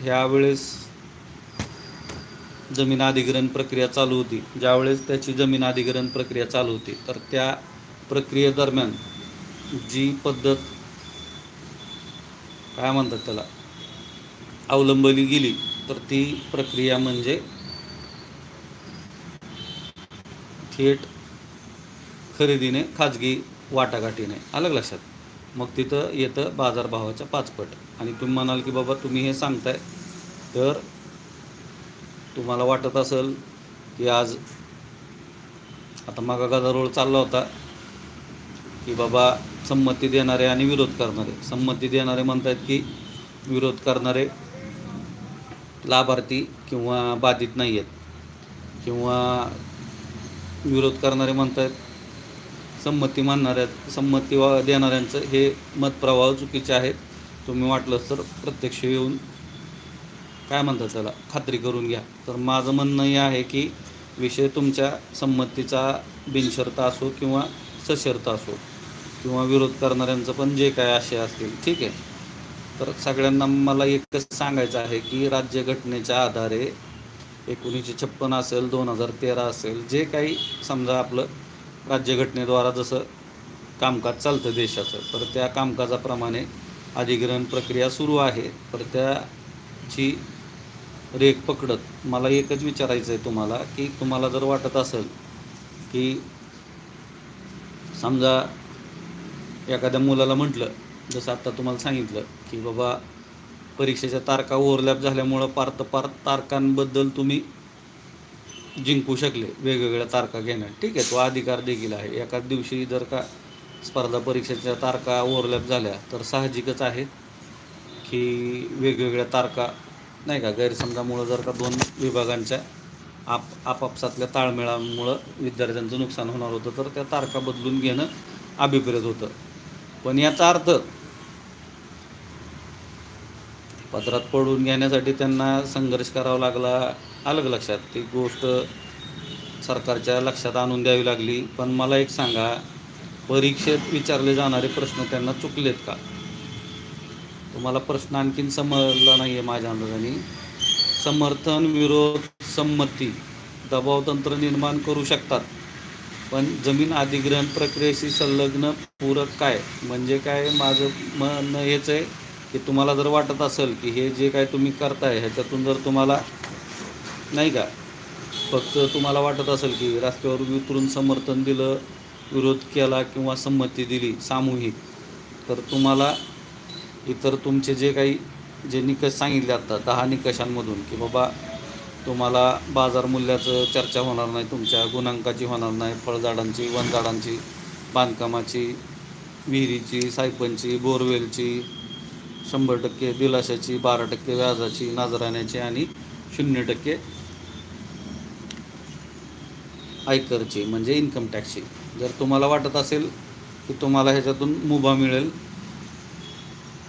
ह्यावेळेस जमीन अधिग्रहण प्रक्रिया चालू होती. ज्यावेळेस त्याची जमीन अधिग्रहण प्रक्रिया चालू होती तर त्या प्रक्रियेदरम्यान जी पद्धत काय म्हणतात त्याला अवलंबली गेली तर ती प्रक्रिया म्हणजे थेट खरेदीने खाजगी वाटाघाटीने. आलं लक्षात? मग तिथं येतं बाजारभावाच्या पाचपट. आणि तुम्ही म्हणाल की बाबा तुम्ही हे सांगताय. तर तुम्हाला वाटत असेल की आज आता मागा गदारोळ चालला होता की बाबा संमती देणारे आणि विरोध करणारे. संमती देणारे म्हणतात की विरोध करणारे लाभार्थी किंवा बाधित नाही आहेत किंवा विरोध करणारे म्हणतात संमती मानणाऱ्या संमती वा देणाऱ्यांचं हे मतप्रवाह चुकीचे आहेत. तुम्ही वाटलंच तर प्रत्यक्ष येऊन काय म्हणतात त्याला? खात्री करून घ्या. तर माझं म्हणणं हे आहे की विषय तुमच्या संमतीचा बिनशर्त असो किंवा सशर्त असो किंवा विरोध करणाऱ्यांचं पण जे काय आशय असतील ठीक आहे? तर सगळ्यांना मला एकच सांगायचं आहे की राज्यघटनेच्या आधारे एकोणीसशे छप्पन असेल दोन हजार तेरा असेल जे काही समजा आपलं राज्यघटनेद्वारा जसं कामकाज चालतं देशाचं तर त्या कामकाजाप्रमाणे अधिग्रहण प्रक्रिया सुरू आहे. तर त्याची रेख पकडत मला एकच विचारायचं आहे तुम्हाला की तुम्हाला जर वाटत असेल की समजा एखाद्या मुलाला म्हटलं जसं आत्ता तुम्हाला सांगितलं की बाबा परीक्षेच्या तारखा ओव्हरलॅप झाल्यामुळं पार पार तारखांबद्दल तुम्ही जिंकू शकले वेगवेगळ्या तारखा घेण्यात. ठीक आहे तो अधिकार देखील आहे. एकाच दिवशी जर का स्पर्धा परीक्षेच्या तारखा ओव्हरलॅप झाल्या तर साहजिकच आहे की वेगवेगळ्या तारखा नाही का गैरसमजामुळं जर का दोन विभागांच्या आप आपापसातल्या ताळमेळामुळं विद्यार्थ्यांचं नुकसान होणार होतं तर त्या तारखा बदलून घेणं अभिप्रेत होतं. पण याचा अर्थ पदरात पडून घेण्यासाठी त्यांना संघर्ष करावा लागला अलग लक्षात? ती गोष्ट सरकारच्या लक्षात आणून द्यावी लागली. पण मला एक सांगा परीक्षेत विचारले जाणारे प्रश्न त्यांना चुकलेत का? तुम्हाला प्रश्न आणखीन समजला नाही आहे माझ्या अंदाजाने. समर्थन विरोध संमती दबावतंत्र निर्माण करू शकतात. पण जमीन अधिग्रहण प्रक्रियेशी संलग्न पूरक काय? म्हणजे काय माझं म्हणणं हेच आहे? की तुम्हाला जर वाटत असेल की हे जे काय तुम्ही करताय ह्याच्यातून जर तुम्हाला नाही का फक्त तुम्हाला वाटत असेल की रस्त्यावर उतरून समर्थन दिलं विरोध केला किंवा संमती दिली सामूहिक तर तुम्हाला इतर तुमचे जे काही जे निकष सांगितले आता दहा निकषांमधून की बाबा तुम्हाला बाजार मूल्याचं चर्चा होणार नाही तुमच्या गुणांकाची होणार नाही फळझाडांची वनझाडांची बांधकामाची विहिरीची सायपनची बोरवेलची शंभर टक्के दिलाशाची बारा टक्के व्याजाची नाजराण्याची आणि शून्य टक्के आयकरची म्हणजे इन्कम टॅक्सची जर तुम्हाला वाटत असेल की तुम्हाला ह्याच्यातून मुभा मिळेल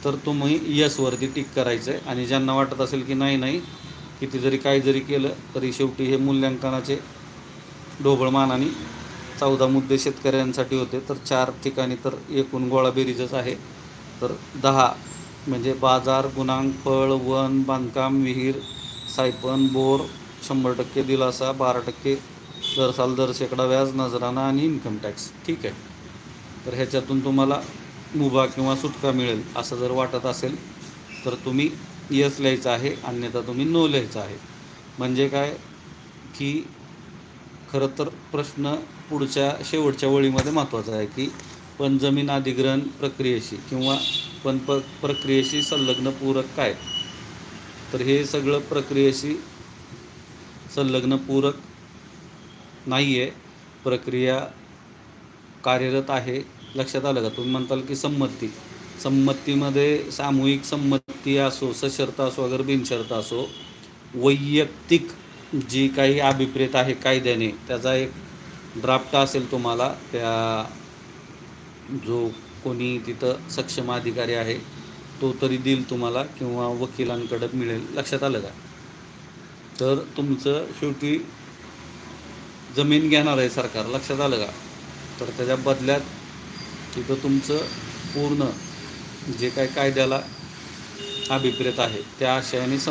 तर तुम्ही यसवरती टिक करायचं आहे आणि ज्यांना वाटत असेल की नाही नाही किती जरी काय जरी केलं तरी शेवटी हे मूल्यांकनाचे ढोबळमानाने चौदा मुद्दे शेतकऱ्यांसाठी होते. तर चार ठिकाणी तर एकूण गोळाबेरीजच आहे. तर दहा म्हणजे बाजार गुणांक फळ वन बांधकाम विहीर सायपन बोर शंभर टक्के दिलासा बारा टक्के दर साल दर शेकडा व्याज नजराना आणि इन्कम टॅक्स. ठीक आहे. तर ह्याच्यातून तुम्हाला मुभा किंवा सुटका मिळेल असं जर वाटत असेल तर तुम्ही यस लिहायचं आहे अन्यथा तुम्ही नो लिहायचं आहे. म्हणजे काय? की खरं तर प्रश्न पुढच्या शेवटच्या वळीमध्ये महत्त्वाचा आहे की पण जमीन अधिग्रहण प्रक्रियेशी किंवा पण प प्रक्रियेशी संलग्न पूरक काय? तर हे सगळं प्रक्रियेशी संलग्न पूरक नाही आहे प्रक्रिया कार्यरत आहे. लक्षात आलं का? तुम्ही म्हणताल की संमती. संमतीमध्ये सामूहिक संमती असो सशर्त असो अगर बिनशर्त असो वैयक्तिक जी काही अभिप्रेत आहे कायद्याने त्याचा एक ड्राफ्ट असेल तुम्हाला त्या जो कोणी तिथं सक्षम अधिकारी आहे तो तरी देईल तुम्हाला किंवा वकिलांकडं मिळेल. लक्षात आलं का? तर तुमचं शेवटी जमीन घेणार आहे सरकार. लक्षात आलं का? तर त्याच्या बदल्यात तिथं तुमचं पूर्ण जे काय कायद्याला अभिप्रेत आहे त्या आशयाने